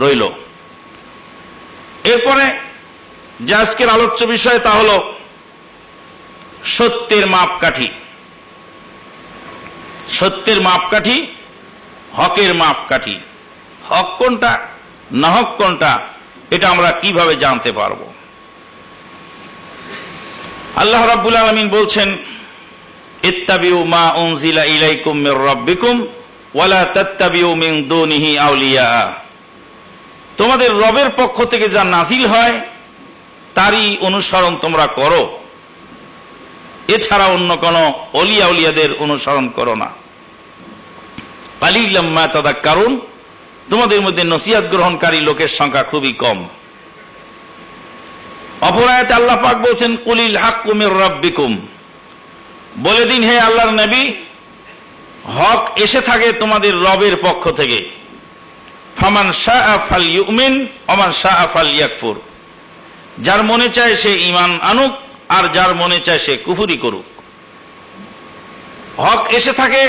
রইল। এরপরে যে আজকের আলোচ্য বিষয় তা হল সত্যের মাপকাঠি। সত্যের মাপকাঠি, হকের মাপকাঠি। হক কোনটা নহক কোনটা, এটা আমরা কীভাবে জানতে পারব? আল্লাহ রাব্বুল আলামিন বলছেন, ইত্তাবিউ মা উনজিলা ইলাইকুম মির রাব্বিকুম, ওয়ালা তাত্তাবিউ মিন দুনিহি আউলিয়া। তোমাদের রবের পক্ষ থেকে যা নাজিল হয়, তারই অনুসরণ তোমরা করো। এছাড়া অন্য কোন অলিয়া উলিয়াদের অনুসরণ করো না। কারণ তোমাদের মধ্যে নসিহাত গ্রহণকারী লোকের সংখ্যা খুবই কম। অপরায়তে আল্লাহ পাক বলছেন, কুলিল হাক্কুমির রব্বিকুম। বলে দিন, হে আল্লাহর নবী, হক এসে থাকে তোমাদের রবের পক্ষ থেকে। ফামান শাহ ফাল ইউমিন অমান শাহ ফাল ইয়াকফুর যার মনে চায় সে ইমান আনুক, আর যার মনে চায় সে কুফুরি করুক। হক এসে থাকে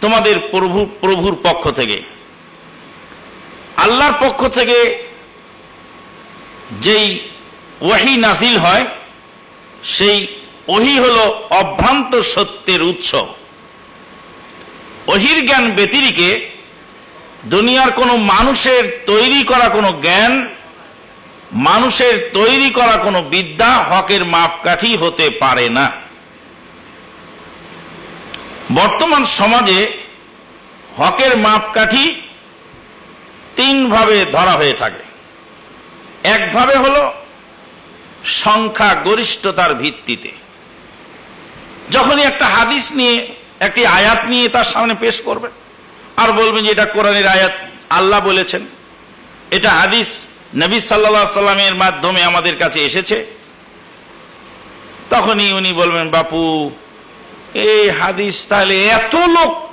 তোমাদের প্রভু, প্রভুর পক্ষ থেকে। আল্লাহর পক্ষ থেকে যেই ওয়াহি নাজিল হয়, সেই ওহি হল অভ্রান্ত সত্যের উৎস। ওহির জ্ঞান ব্যতিরিকে দুনিয়ার কোনো মানুষের তৈরি করা কোনো জ্ঞান, মানুষের তৈরি করা কোনো বিদ্যা হকের মাপকাঠি হতে পারে না। বর্তমান সমাজে হকের মাপকাঠি তিনভাবে ধরা হয়ে থাকে। একভাবে হলো সংখ্যা গরিষ্ঠতার ভিত্তিতে। যখনই একটা হাদিস নিয়ে, একটি আয়াত নিয়ে তার সামনে পেশ করবেন আর বলবেন যে এটা কোরআনের আয়াত। আল্লাহ বলেছেন। এটা হাদিস নবী সাল্লা সাল্লামের মাধ্যমে আমাদের কাছে এসেছে। তখনই উনি বলবেন, বাপু, এই হাদিস তাহলে এত লোক।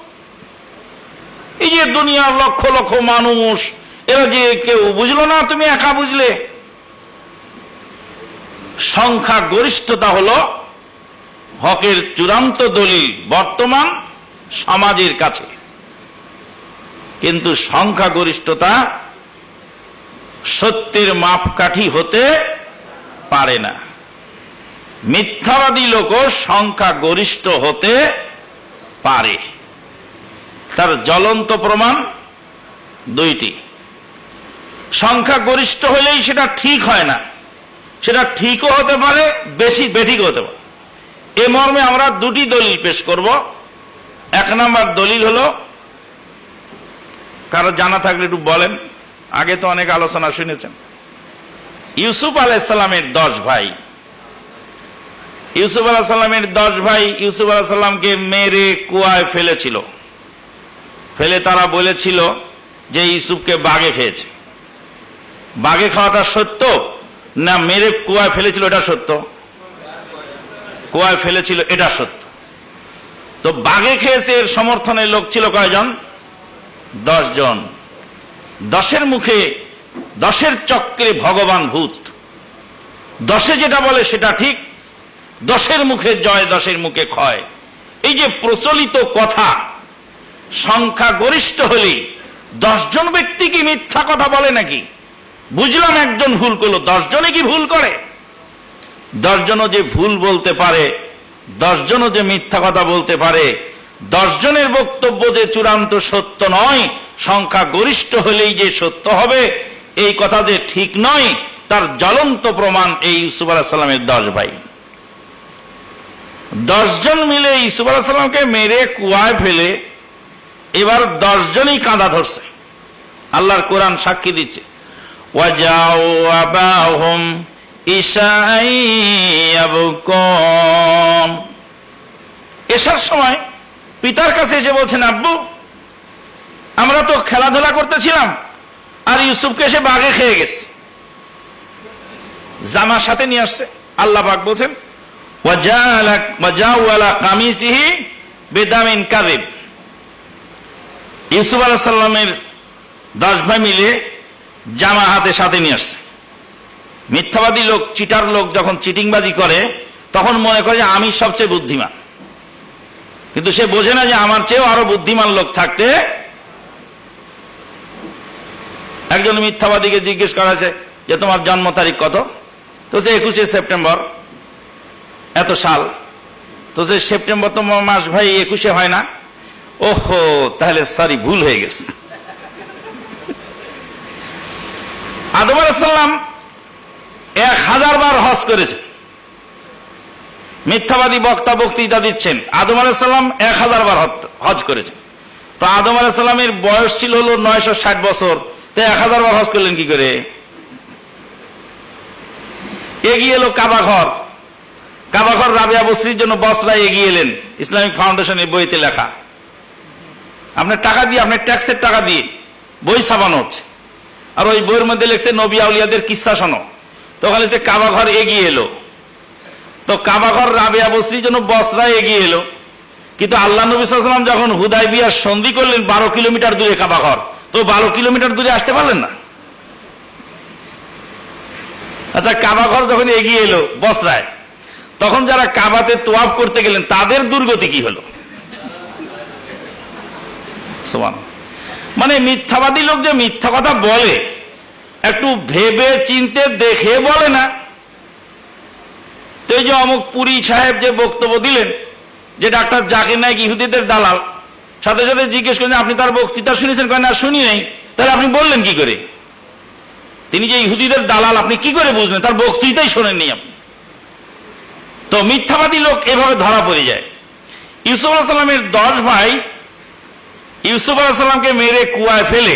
এই যে দুনিয়ার লক্ষ লক্ষ মানুষ, এরা যে কেউ বুঝলো না, তুমি একা বুঝলে। সংখ্যা গরিষ্ঠতা হলো হকের চূড়ান্ত দলিল বর্তমান সমাজের কাছে। কিন্তু সংখ্যা গরিষ্ঠতা সত্যের মাপকাঠি হতে পারে না। মিথ্যাবাদী লোক সংখ্যা গরিষ্ঠ হতে পারে। তার জ্বলন্ত প্রমাণ দুইটি। সংখ্যা গরিষ্ঠ হলেই সেটা ঠিক হয় না। সেটা ঠিকও হতে পারে, বেশি বেঠিক হতে পারে। এ মর্মে আমরা দুটি দলিল পেশ করব। এক নম্বর দলিল হলো কারও জানা থাকলে একটু বলেন। আগে তো অনেক আলোচনা শুনেছেন। ইউসুফ আলাইসাল্লামের দশ ভাই। ইউসুফ আলাহিসাল্লামের দশ ভাই ইউসুফ আলাহিসাল্লামকে মেরে কুয়ায় ফেলেছিল। ফেলে তারা বলেছিল যে ইউসুফকে বাঘে খেয়েছে। বাঘে খাওয়াটা সত্য না মেরে কুয়ায় ফেলেছিল এটা সত্য? কুয়ায় ফেলেছিল এটা সত্য। তো বাঘে খেয়েছে এর সমর্থনের লোক ছিল কয়জন? দশ জন। দশের মুখে, দশের চক্রে ভগবান ভূত। দশে যেটা বলে সেটা ঠিক, দশের মুখে জয়, দশের মুখে ক্ষয়। এই যে প্রচলিত কথা, সংখ্যা গরিষ্ঠ হলেই দশজন ব্যক্তি কি মিথ্যা কথা বলে নাকি? বুঝলাম একজন ভুল করল দশজনে কি ভুল করে? দশজনও যে ভুল বলতে পারে দশজনও যে মিথ্যা কথা বলতে পারে দশজনের বক্তব্য যে চূড়ান্ত সত্য নয়, সংখ্যা গরিষ্ঠ হলেই যে সত্য হবে, এই কথা যে ঠিক নয়, তার জ্বলন্ত প্রমাণ এই ইউসুফ আলাহ দশ ভাই। দশজন মিলে ইসুফ আলাহিসাল্লামকে মেরে, কুয়ায় ফেলে, এবার দশজনই কাঁদা ধরছে। আল্লাহর কোরআন সাক্ষী দিচ্ছে। এসার সময় পিতার কাছে এসে বলছেন, আব্বু, আমরা তো খেলাধুলা করতেছিলাম, আর ইউসুফকে এসে বাঘে খেয়ে গেছে। জামার সাথে নিয়ে আসছে। আল্লাহ বাঘ বলছেন বেদামিন কাদেব ইউসুফ আলাহ সাল্লামের দশ ভাই মিলে জামা হাতে সাথে নিয়ে আসছে। মিথ্যাবাদী লোক, চিটার লোক যখন চিটিংবাজি করে, তখন মনে করে যে আমি সবচেয়ে বুদ্ধিমান। কিন্তু সে বোঝে না যে আমার চেয়েও আরও বুদ্ধিমান লোক থাকতে একজন মিথ্যাবাদীকে জিজ্ঞেস করা যে তোমার জন্ম তারিখ কত? তো সে একুশে সেপ্টেম্বর, এত সাল। তো সে সেপ্টেম্বর তো মাস ভাই একুশে হয় না। ওহো, তাহলে সরি ভুল হয়ে গেছে। আদম আলাইসাল্লাম এক হাজার বার হজ করেছে। মিথ্যাবাদী বক্তা, বক্তৃতা দিচ্ছেন। আদম আলাইসাল্লাম এক হাজার বার হজ করেছেন। তো আদম আলাইসাল্লামের বয়স ছিল হলো নয়শো ষাট বছর। তো এক হাজার বার হজ করলেন কি করে? এগিয়ে এলো কাবা ঘর। কাবা ঘর রাবিয়া বস্রির জন্য বসরা এগিয়ে এলেন। ইসলামিক ফাউন্ডেশনের বইতে লেখা। আপনার টাকা দিয়ে আপনার ট্যাক্সের টাকা দিয়ে বই ছাপানো হচ্ছে। আর ওই বইয়ের মধ্যে লিখছে নবী আউলিয়াদের কিসা শোনো তো ওখানে লিখছে কাবা ঘর এগিয়ে এলো। তো কাবাঘর রাবিয়া বস্রির জন্য বসরা এগিয়ে এলো। কিন্তু আল্লাহ নবী সাল্লাম যখন হুদাই বিয়ার সন্ধি করলেন, বারো কিলোমিটার দূরে কাবাঘর তো বারো কিলোমিটার দূরে আসতে পারলেন না? আচ্ছা কাবাঘর যখন এগিয়ে এলো বসরায়, তখন যারা কাবাতে তোয়াব করতে গেলেন, তাদের দুর্গতি কি হলো? মানে মিথ্যাবাদী লোক যে মিথ্যা কথা বলে, একটু ভেবে চিনতে দেখে বলে না এই যে অমুক পুরী সাহেব যে বক্তব্য দিলেন, যে ডাক্তার জাকির নায়ক ইহুদিদের দালাল, সাথে সাথে জিজ্ঞেস করেন, আপনি তার বক্তৃতা শুনেছেন? কেন না, শুনি নাই। তাহলে আপনি বললেন কি করে? তিনি যে ইহুদিদের দালাল, আপনি কি করে বুঝলেন? তার বক্তৃতাই শোনেননি আপনি। তো মিথ্যাবাদী লোক এভাবে ধরা পড়ে যায়। ইউসুফ আলাহিসাল্লামের দশ ভাই, ইউসুফ আলাহিসাল্লামকে মেরে কুয়ায় ফেলে,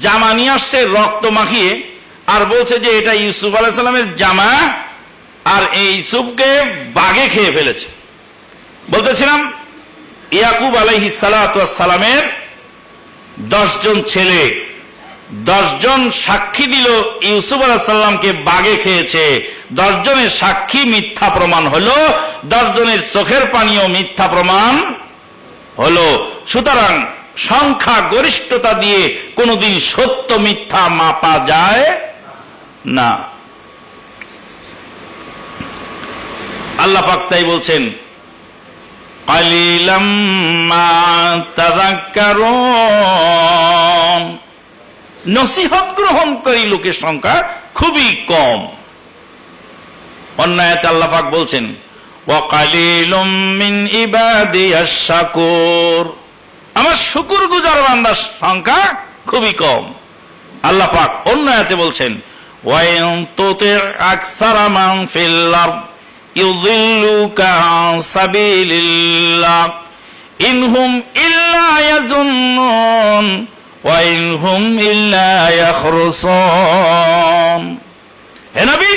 জামা নিয়ে আসছে, রক্ত মাখিয়ে, আর বলছে যে এটা ইউসুফ আলাহিসাল্লামের জামা আর এই ইউসুফকে বাগে খেয়ে ফেলেছে। বলতেছিলাম, ইয়াকুব আলাইহি সালামের দশজন ছেলে, দশজন সাক্ষী দিল ইউসুফ আলাহিসাল্লামকে বাগে খেয়েছে। দশজনের সাক্ষী মিথ্যা প্রমাণ হলো, দশজনের চোখের পানিও মিথ্যা প্রমাণ হলো। সুতরাং সংখ্যা গরিষ্ঠতা দিয়ে কোনোদিন সত্য মিথ্যা মাপা যায় না। আল্লাহ পাক তাই বলছেন নসিহত গ্রহণ গ্রহণকারী লোকের সংখ্যা খুবই কম। অন্যায়তে আল্লাপাক বলছেন আমার শুকুর গুজার বান্দার সংখ্যা খুবই কম। আল্লাহ পাক অন্যায়তে বলছেন ওয়ায়ন তোতে আকসারা মাং يضلوك عن سبيل الله إن هم إلا يظنون وإن هم إلا يخرصون হে নবী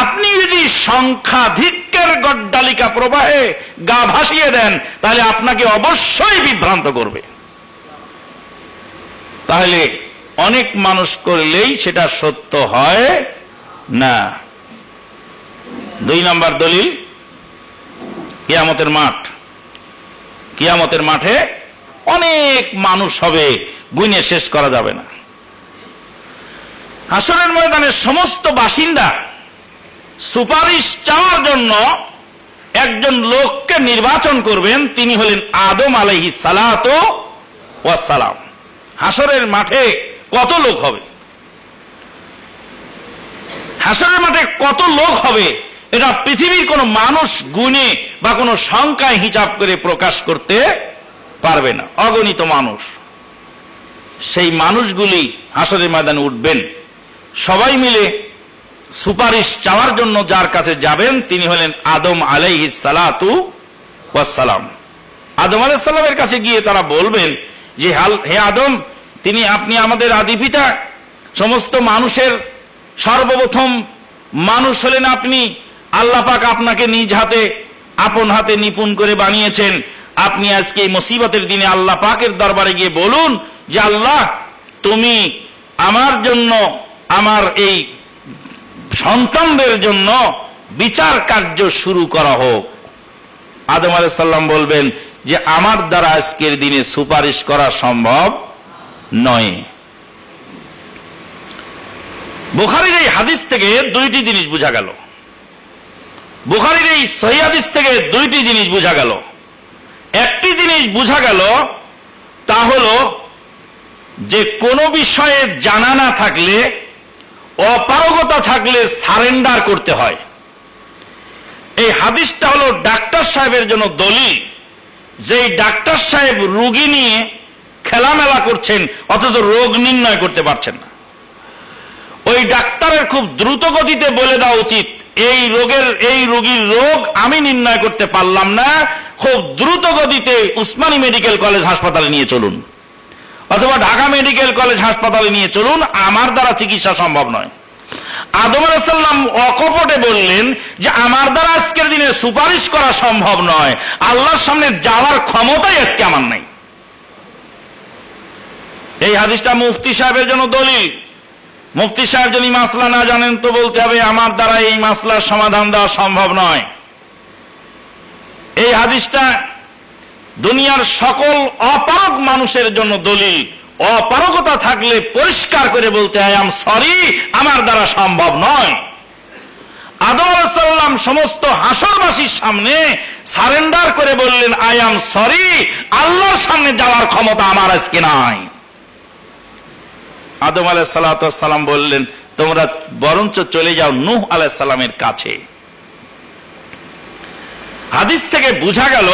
আপনি যদি সংখ্যাধিক্যের গড্ডালিকা প্রবাহে গা ভাসিয়ে দেন তাহলে আপনাকে অবশ্যই বিভ্রান্ত করবে তাহলে অনেক মানুষ করলেই সেটা সত্য হয় না দুই নাম্বার দলিল, কিয়ামতের মাঠ। কিয়ামতের মাঠে অনেক মানুষ হবে গুনে শেষ করা যাবে না। হাসনের ময়দানের সমস্ত বাসিন্দা সুপারিশ চাওয়ার জন্য একজন লোককে নির্বাচন করবেন, তিনি হলেন আদম আলহি সালাত ওয়াসালাম হাসরের মাঠে কত লোক হবে? হাসরের মাঠে কত লোক হবে? এটা পৃথিবীর কোন মানুষ গুণে বা কোন সংখ্যায় হিসাব করে প্রকাশ করতে পারবে না। অগণিত মানুষ। সেই মানুষগুলি হাসরের ময়দানে উঠবেন। সবাই মিলে সুপারিশ চাওয়ার জন্য যার কাছে যাবেন, তিনি হলেন আদম আলাইহি সালাতু ওয়াসালাম আদম আলাইসাল্লামের কাছে গিয়ে তারা বলবেন যে, হাল, হে আদম, তিনি, আপনি আমাদের আদি পিতা। সমস্ত মানুষের সর্বপ্রথম মানুষ হলেন আপনি। আল্লাহ পাক আপনাকে নিজ হাতে, আপন হাতে নিপুণ করে বানিয়েছেন। আপনি আজকে এই মুসিবতের দিনে আল্লাহ পাকের দরবারে গিয়ে বলুন যে, আল্লাহ, তুমি আমার জন্য, আমার এই সন্তানদের জন্য বিচার কার্য শুরু করা হোক। আদম আলাইসাল্লাম বলবেন যে, আমার দ্বারা আজকের দিনে সুপারিশ করা সম্ভব নয়। বুখারির এই হাদিস থেকে দুইটি জিনিস বোঝা গেল। বুখারির এই সহি হাদিস থেকে দুইটি জিনিস বোঝা গেল। একটি জিনিস বোঝা গেল, তা হল যে কোনো বিষয়ে জানা না থাকলে, অপারগতা থাকলে সারেন্ডার করতে হয়। এই হাদিসটা হলো ডাক্তার সাহেবের জন্য দলিল। যে ডাক্তার সাহেব রোগী নিয়ে খেলামেলা করছেন, অথচ রোগ নির্ণয় করতে পারছেন না। ওই ডাক্তারের খুব দ্রুত গতিতে বলে দেওয়া উচিত এই রোগের, এই রোগীর রোগ আমি নির্ণয় করতে পারলাম না। খুব দ্রুত গতিতে উসমানী মেডিকেল কলেজ হাসপাতালে নিয়ে চলুন। অথবা ঢাকা মেডিকেল কলেজ হাসপাতালে নিয়ে চলুন, আমার দ্বারা চিকিৎসা সম্ভব নয়। আদম আলাইসাল্লাম অকপটে বললেন যে, আমার দ্বারা আজকের দিনে সুপারিশ করা সম্ভব নয়। আল্লাহর সামনে যাওয়ার ক্ষমতাই আজকে আমার নাই। এই হাদিসটা মুফতি সাহেবের জন্য দলিল। মুফতি সাহেব যদি মাসলা না জানেন তো বলতে হবে, আমার দ্বারা এই মাসলার সমাধান দেওয়া সম্ভব নয়। এই হাদিসটা দুনিয়ার সকল অপারক মানুষের জন্য দলিল। অপারগতা থাকলে পরিষ্কার করে বলতে হয় আম সরি আমার দ্বারা সম্ভব নয়। আদম সমস্ত হাসরবাসীর সামনে সারেন্ডার করে বললেন আই এম সরি আল্লাহর সামনে যাওয়ার ক্ষমতা আমার আজকে নাই। আদম আলাহ সালাম বললেন, তোমরা বরঞ্চ চলে যাও নূহ আলাহ সালামের কাছে। হাদিস থেকে বোঝা গেল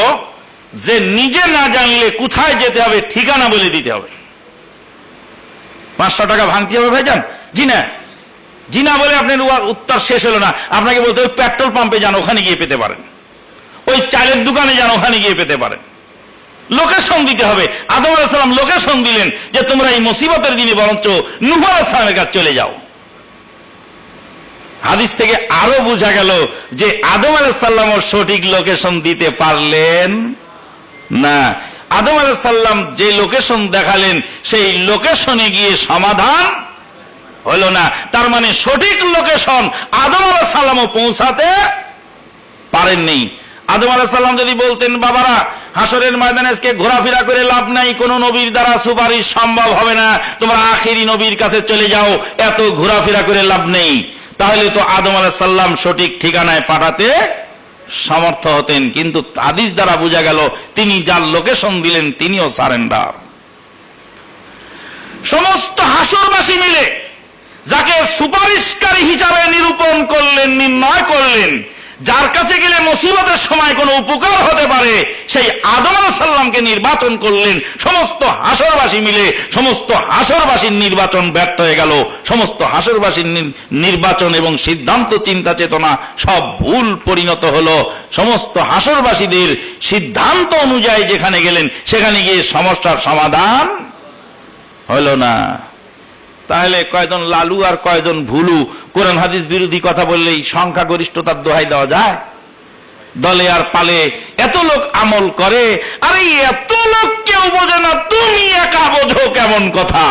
যে নিজে না জানলে কোথায় যেতে হবে, ঠিকানা বলে দিতে হবে। পাঁচশো টাকা ভাঙতে হবে ভাইজান? জি না। জি না বলে আপনার উত্তর শেষ হলো না। আপনাকে বলতে ওই পেট্রোল পাম্পে যান, ওখানে গিয়ে পেতে পারেন। ওই চালের দোকানে যান, ওখানে গিয়ে পেতে পারেন। লোকেশন দিতে হবে। আদম আলাহিসাল্লাম লোকেশন দিলেন যে, তোমরা এই মুসিবতের দিনে বরঞ্চ নুহ আলাহিসামের কাছে চলে যাও। হাদিস থেকে আরও বোঝা গেল যে, আদম আলাহিসাল্লাম সঠিক লোকেশন দিতে পারলেন না। আদম আলাহিসাল্লাম যে লোকেশন দেখালেন, সেই লোকেশনে গিয়ে সমাধান হলো না। তার মানে সঠিক লোকেশন আদম আলাহিসাল্লামও পৌঁছাতে পারেননি। আদম আলাহিসাল্লাম যদি বলতেন, বাবারা হাসরের ময়দানে আজকে ঘোরাফেরা করে লাভ নাই, কোন নবীর দ্বারা সুপারিশ সম্ভব হবে না। তোমরা আখেরি নবীর কাছে চলে যাও, এত ঘোরাফেরা করে লাভ নেই। তাহলে তো আদম আলাহিসাল্লাম সঠিক ঠিকানায় পাঠাতে সমর্থ হতেন। কিন্তু হাদিস দ্বারা বোঝা গেল, তিনি যার লোকেশন দিলেন, তিনিও সারেন্ডার। সমস্ত হাসরবাসী মিলে যাকে সুপারিশকারী হিসাবে নিরূপণ করলেন, নির্ণয় করলেন যার কাছে গেলে মুসিবতের সময় কোনো উপকার হতে পারে, সেই আদম সাল্লামকে নির্বাচন করলেন। সমস্ত হাসরবাসী মিলে সমস্ত হাসরবাসীর নির্বাচন ব্যর্থ হয়ে গেল। সমস্ত হাসরবাসীর নির- নির্বাচন এবং সিদ্ধান্ত, চিন্তা, চেতনা সব ভুল পরিণত হলো। সমস্ত হাসরবাসীদের সিদ্ধান্ত অনুযায়ী যেখানে গেলেন, সেখানে গিয়ে সমস্যার সমাধান হলো না। তাহলে কয়জন লালু আর কয়জন ভুলু? কোরআন হাদিস বিরোধী কথা বললেই সংখ্যা গরিষ্ঠতার দোহাই দেওয়া যায়? দলে আর পালে এত লোক আমল করে, আরে এত লোক কেউ বোঝে না, তুমি একা বোঝো কেমন কথা?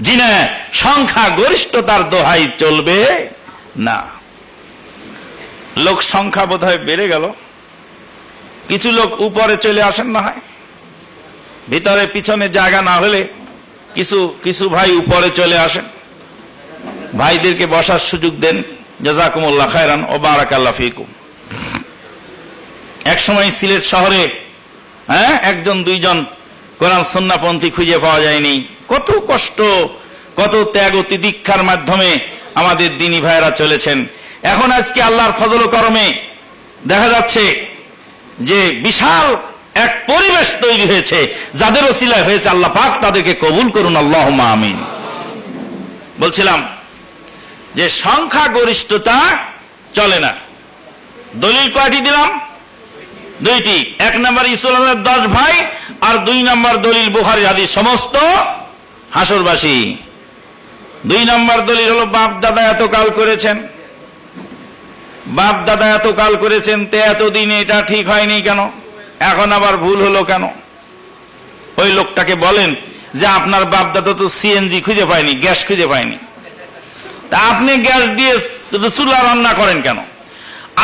জি না সংখ্যা গরিষ্ঠতার দোহাই চলবে না। লোক সংখ্যা বোধ বেড়ে গেল। কিছু লোক উপরে চলে আসেন না হয়? ভিতরে, পিছনে জায়গা না হলে কিছু কিছু ভাই উপরে চলে আসেন। ভাইদেরকে বসার সুযোগ দেন। জাজাকুমুল্লাহ খায়রান ও বারাকাল্লাহ ফিকুম। এক সময় সিলেট শহরে হ্যাঁ একজন, দুইজন কোরআন সন্নাপন্থী খুঁজে পাওয়া যায়নি। কত কষ্ট, কত ত্যাগ ও তিদীক্ষার মাধ্যমে আমাদের দিনী ভাইয়েরা চলেছেন। এখন আজকে আল্লাহর ফজল করমে দেখা যাচ্ছে যে বিশাল এক পরিবেশ তৈরি হয়েছে, যাদের ওসিলায় হয়েছে আল্লাহ পাক, তাদেরকে কবুল করুন আল্লাহ আমিন। বলছিলাম যে সংখ্যা গরিষ্ঠতা চলে না। দলিল কয়টি দিলাম? দুইটি। এক নম্বর ইসলামের দশ ভাই, আর দুই নম্বর দলিল বুহারি হাদিস সমস্ত হাসরবাসী। দুই নম্বর দলিল হলো, বাপ দাদা এত কাল করেছেন। বাপ দাদা এত কাল করেছেন, তে এতদিন এটা ঠিক হয়নি কেন? এখন আবার ভুল হলো কেন? ওই লোকটাকে বলেন যে আপনার বাপ দাদা তো সিএনজি খুঁজে পায়নি, গ্যাস খুঁজে পায়নি। তা আপনি গ্যাস দিয়ে চুলা রান্না করেন কেন?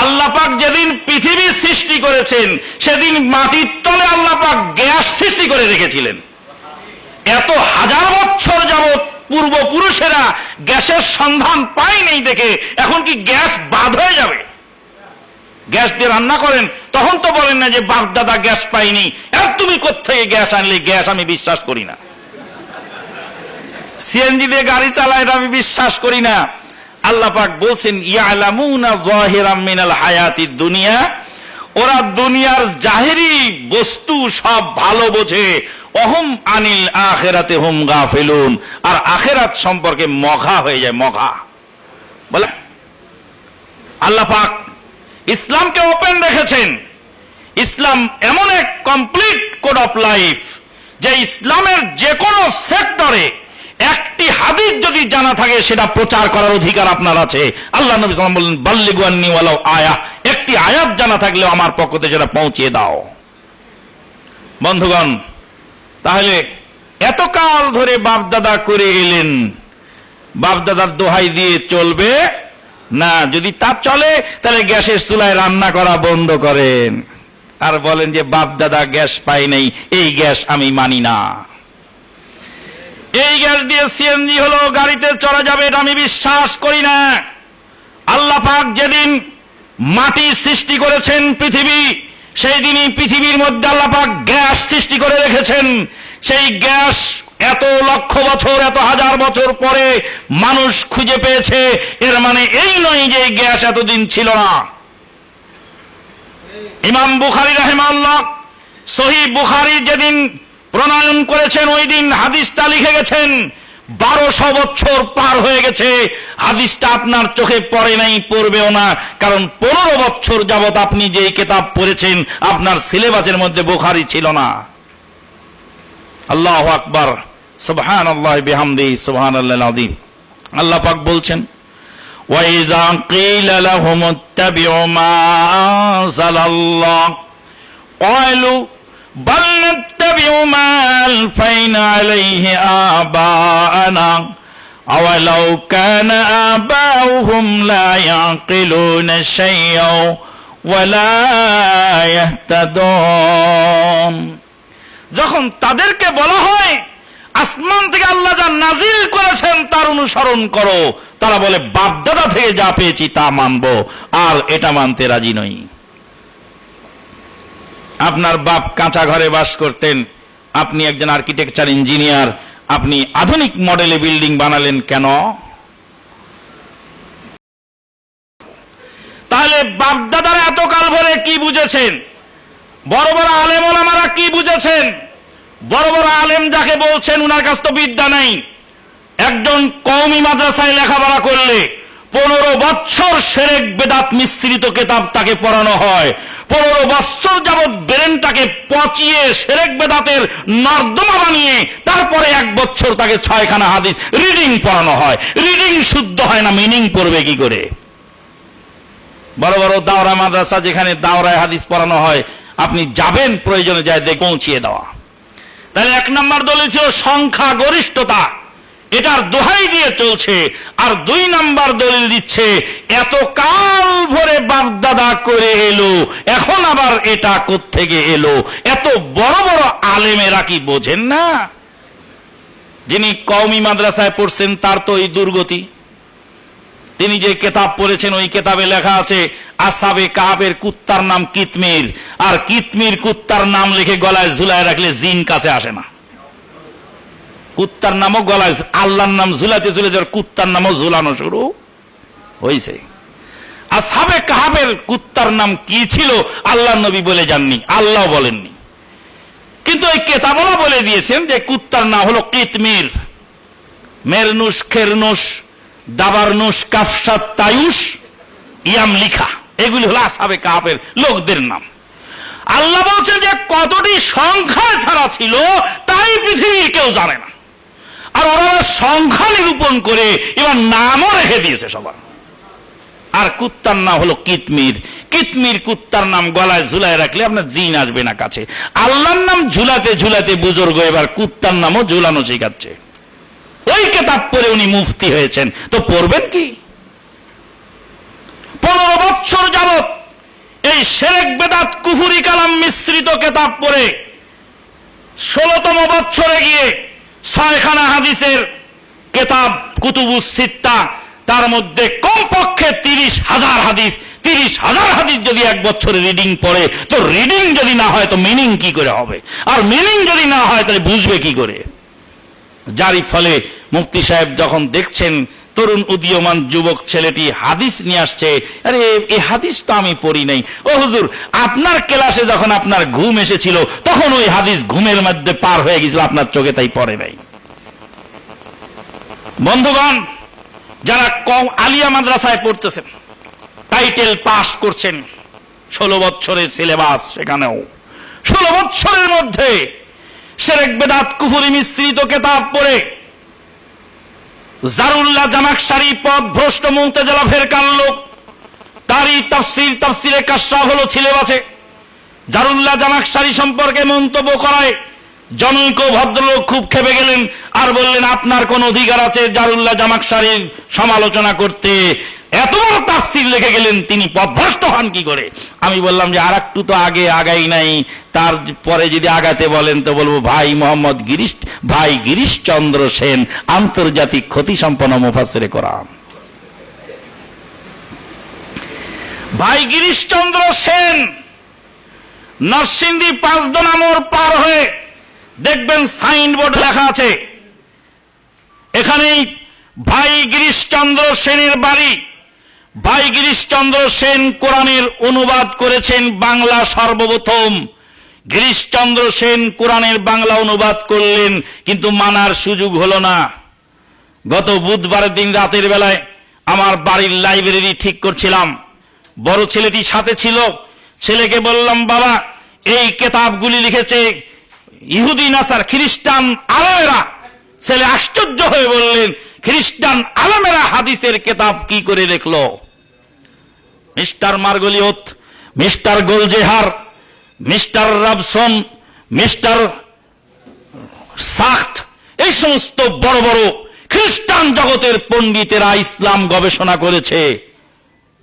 আল্লাহ পাক যেদিন পৃথিবী সৃষ্টি করেছেন, সেদিন মাটির তলে আল্লাহ পাক গ্যাস সৃষ্টি করে রেখেছিলেন। এত হাজার বছর যাবৎ পূর্বপুরুষেরা গ্যাসের সন্ধান পায়নি দেখে, এখন কি গ্যাস বাদ হয়ে যাবে? গ্যাস দিয়ে রান্না করেন, তখন তো বলেন না যে, বাপ দাদা গ্যাস পাইনি। আর তুমি কোথেকে গ্যাস আনলে? গ্যাস আমি বিশ্বাস করি না। সিএনজি দিয়ে গাড়ি চালায় আমি বিশ্বাস করি না। আল্লাহ পাক বলছেন হায়াতিদ দুনিয়া। ওরা দুনিয়ার জাহেরি বস্তু সব ভালো বোঝে। অহম আনিল আখেরাতে হুম গাফিলুন। আর আখেরাত সম্পর্কে মঘা হয়ে যায়, মঘা। বলে, আল্লাহ পাক ইসলামকে ওপেন রেখেছেন। ইসলাম এমন এক কমপ্লিট কোড অফ লাইফ যে ইসলামের যে কোনো সেক্টরে একটি হাদিস যদি জানা থাকে, সেটা প্রচার করার অধিকার আপনার আছে। আল্লাহ নবী সাল্লাম বললেন বাল্লিগুয়ান্নি ওয়ালাউ আয়া। একটি আয়াত জানা থাকলেও আমার পক্ষ থেকে সেটা পৌঁছিয়ে দাও। বন্ধুগণ, তাহলে এতকাল ধরে বাপদাদা করে এলেন। বাপদাদার দোহাই দিয়ে চলবে। না, যদি তাপ চলে, তাহলে গ্যাসের চুলায় রান্না করা বন্ধ করেন। আর বলেন যে বাপদাদা গ্যাস পাই নাই, এই গ্যাস আমি মানি না। এই গ্যাস দিয়ে সিএনজি হলো, গাড়িতে চলা যাবে, এটা আমি বিশ্বাস করি না। আল্লাহ পাক যেদিন মাটি সৃষ্টি করেছেন পৃথিবী, সেই দিনই পৃথিবীর মধ্যে আল্লাহ পাক গ্যাস সৃষ্টি করে রেখেছেন। সেই গ্যাস এত লক্ষ বছর, এত হাজার বছর পরে মানুষ খুঁজে পেয়েছে, এর মানে এই নয় যে গ্যাস এতদিন ছিল না। ইমাম বুখারি রাহেমাল্লাহ সহি বুখারি যেদিন প্রণয়ন করেছেন, ওই দিন হাদিসটা লিখে গেছেন, বারোশো বছর পার হয়ে গেছে। হাদিসটা আপনার চোখে পড়ে নাই, পড়বেও না, কারণ পনেরো বছর যাবত আপনি যে কেতাব পড়েছেন, আপনার সিলেবাসের মধ্যে বুখারি ছিল না। আল্লাহ আকবার। সুবহান আল্লাহ বিহামদি সুবহান আল্লাহ আদিম আল্লাহ পাক বলছেন وإذا قيل لهم اتبعوا ما أنزل الله قالوا بل نتبع ما ألفينا عليه آباءنا أولو كان آباؤهم لا يعقلون شيئا ولا يهتدون যখন তাদেরকে বলা হয় আসমান থেকে আল্লাহ যা নাজিল করেছেন তার অনুসরণ করো। তারা বলে বাপদাদা থেকে যা পেয়েছি তা মানব, আর এটা মানতে রাজি নই। আপনার বাপ কাঁচা ঘরে বাস করতেন, আপনি একজন আর্কিটেকচার ইঞ্জিনিয়ার আপনি আধুনিক মডেলে বিল্ডিং বানালেন কেন? তাহলে বাপদাদারা এতকাল ধরে কি বুঝেছেন? বড় বড় আলেম ওলামারা কি বুঝেছেন? বড় বড় আলেম যাকে বলছেন, উনার কাছ তো বিদ্যা নেই। একজন কওমি মাদ্রাসায় লেখাপড়া করলে পনেরো বৎসর সেরেক বেদাত মিশ্রিত কেতাব তাকে পড়ানো হয়। পনেরো বৎসর যাবৎ ব্রেনটাকে পচিয়ে সেরেক বেদাতের নর্দমা বানিয়ে তারপরে এক বছর তাকে ছয়খানা হাদিস, রিডিং পড়ানো হয়। রিডিং শুদ্ধ হয় না, মিনিং পড়বে কি করে? বড় বড় দাওরা মাদ্রাসা যেখানে দাওরায় হাদিস পড়ানো হয়, আপনি যাবেন, প্রয়োজনে যায় পৌঁছিয়ে দেওয়া। তাহলে এক নম্বর দলিল ছিল সংখ্যা গরিষ্ঠতা এটার দোহাই দিয়ে চলছে, আর দুই নাম্বার দলিল দিচ্ছে এত কাল ভরে বাপদাদা করে এলো, এখন আবার এটা থেকে এলো? এত বড় বড় আলেমেরা কি বোঝেন না? যিনি কওমি মাদ্রাসায় পড়ছেন, তার তো এই দুর্গতি। তিনি যে কেতাব পড়েছেন, ওই কেতাবে লেখা আছে, আসাবে কাবের কুত্তার নাম কিতমির আর কিতমির কুত্তার নাম লিখে গলায় ঝুলায় রাখলে জিন কাছে আসে না। কুত্তার নামও গলায় আল্লাহর নাম ঝুলাতে ঝুলে যাওয়ার কুত্তার নামও ঝুলানো শুরু হয়েছে আসাবে কাহাবের কুত্তার নাম কি ছিল, আল্লাহ নবী বলে যাননি আল্লাহ বলেননি। কিন্তু ওই কেতাবলা বলে দিয়েছেন যে কুত্তার নাম হলো কিতমির মেরনুস খেরনুস দাবারনুস কাফসাত তায়ুস ইয়াম লিখা। এগুলি হলো আসাবে কাপের লোকদের নাম। আল্লাহ বলছেন যে কতটি সংখ্যা ছাড়া ছিল তাই পৃথিবীর কেউ জানে না। আর ওরা সংখ্যা নিরূপণ করে এবার নামও রেখে দিয়েছে সবার। আর কুত্তার নাম হলো কিতমির। কিতমির কুত্তার নাম গলায় ঝুলায় রাখলে আপনার জিন আসবে না কাছে। আল্লাহর নাম ঝুলাতে ঝুলাতে বুজুর্গ এবার কুত্তার নামও ঝুলানো শেখাচ্ছে। ওই কেতাব পরে উনি মুফতি হয়েছেন। তো পড়বেন কি? পনেরো বৎসর যাবত এই শেরেক বেদাত কুফুরি কালাম মিশ্রিত কেতাব পড়ে ষোলতম বৎসরে গিয়ে ছয়খানা হাদিসের কেতাব কুতুবুস সিত্তা, তার মধ্যে কমপক্ষে তিরিশ হাজার হাদিস, তিরিশ হাজার হাদিস যদি এক বছরে রিডিং পড়ে, তো রিডিং যদি না হয়, তো মিনিং কি করে হবে? আর মিনিং যদি না হয়, তাহলে বুঝবে কি করে? যারই ফলে মুফতি সাহেব যখন দেখছেন তরুণ উদীয়মান যুবক ছেলেটি হাদিস নিয়ে আসছে, আরে এই হাদিস তো আমি পড়ি নাই। ও হুজুর, আপনার ক্লাসে যখন আপনার ঘুম এসেছিল, তখন ওই হাদিস ঘুমের মধ্যে পার হয়ে গেছিল, আপনার চোখে তাই পড়ে নাই। বন্ধুগণ, যারা কম আলিয়া মাদ্রাসায় পড়তেছেন, টাইটেল পাস করছেন, ষোলো বছরের সিলেবাস সেখানেও। ষোলো বছরের মধ্যে সেরেক বেদাত কুফুরি মিশ্রিত কেতাব পড়ে। জারুল্লাহ জামাক সারি পদ ভ্রষ্ট মুমতাজলা ফেরকার লোক। তারই তাফসির তাফসিরে কাশরা হলো আছে জারুল্লাহ জামাক সারি সম্পর্কে মন্তব্য করায়। জনৈক ভদ্রলোক খুব খেপে গেলেন আর বললেন, আপনার কোন অধিকার আছে? জারুল্লাহ জামাকসারির সমালোচনা করতে এত বড় তাফসির লিখে গেলেন, তিনি পথভ্রষ্ট হন কি করে? আমি বললাম যে আর একটু তো আগে আগাই নাই, তার পরে যদি আগাতে বলেন তো বলব, ভাই মোহাম্মদ গিরিশ, ভাই গিরিশচন্দ্র সেন, আন্তর্জাতিক ক্ষতি সম্পন্ন মুফাসরে কোরআন। ভাই গিরিশচন্দ্র সেন, নরসিংদী পাঁচদোনা মোড় পার হয়ে দেখবেন সাইনবোর্ড লেখা আছে, এখানেই ভাই গিরিশচন্দ্র সেনের বাড়ি। ভাই গিরিশচন্দ্র সেন কোরআনের অনুবাদ করেছেন বাংলা সর্বপ্রথম। গিরিশচন্দ্র সেন কোরআনের বাংলা অনুবাদ করলেন, কিন্তু মানার সুযোগ হলো না। গত বুধবারের দিন রাতের বেলায় আমার বাড়ির লাইব্রেরি ঠিক করছিলাম। বড় ছেলেটি সাথে ছিল। ছেলেকে বললাম, বাবা, এই কেতাবগুলি লিখেছে ইহুদি, নাসার, খ্রিস্টান আলমেরা, ছেলে আশ্চর্য হয়ে বললেন, খ্রিস্টান আলমেরা হাদিসের কেতাব কি করে লিখলো Mister Margoliouth, Mister Goldziher, Mister Robson, Mister Schacht, এই সমস্ত বড় বড় খ্রিস্টান জগতের পণ্ডিতেরা ইসলাম গবেষণা করেছে।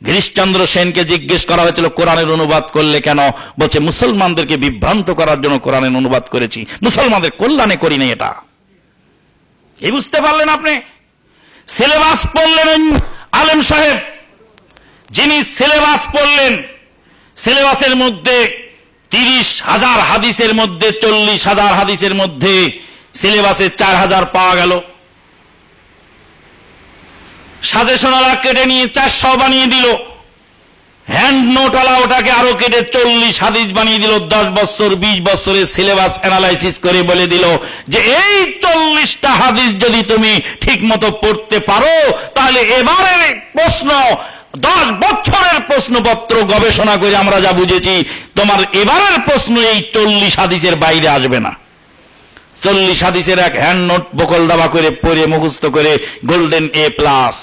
গিরিশচন্দ্র সেনকে জিজ্ঞেস করা হয়েছিল, কোরআনের অনুবাদ করলে কেন? বলছে, মুসলমানদেরকে বিভ্রান্ত করার জন্য কোরআনের অনুবাদ করেছি। মুসলমানদের কল্যাণে করি নাই এটা। এই বুঝতে পারলেন আপনি? সিলেবাস পড়লেন আলেম সাহেব। যিনি সিলেবাস পড়লেন, সিলেবাসের মধ্যে তিরিশ হাজার হাদিসের মধ্যে, চল্লিশ হাজার হাদিসের মধ্যে সিলেবাসে চার হাজার পাওয়া গেল। সাজেশনালা কেটে নিয়ে চারশো বানিয়ে দিল। হ্যান্ড নোটওয়ালা ওটাকে আরও কেটে চল্লিশ হাদিস বানিয়ে দিল, দশ বছর, বিশ বছরের সিলেবাস অ্যানালাইসিস করে বলে দিল যে এই চল্লিশটা হাদিস যদি তুমি ঠিক মতো পড়তে পারো, তাহলে এবারের প্রশ্ন, দশ বছরের প্রশ্নপত্র গবেষণা করে আমরা যা বুঝেছি, তোমার এবারের প্রশ্ন এই চল্লিশ হাদিসের বাইরে আসবে না। চল্লিশ হাদিসের এক হ্যান্ড নোট বকল দাবা করে পরে মুখস্থ করে গোল্ডেন এ প্লাস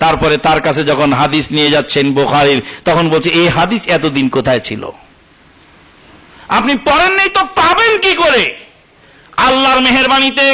তারপরে তার কাছে যখন হাদিস নিয়ে যাচ্ছেন বোখারির, তখন বলছে, এই হাদিস এতদিন কোথায় ছিল? আপনি পড়েন নেই তো পাবেন কি করে? আল্লাহর মেহরবানিতে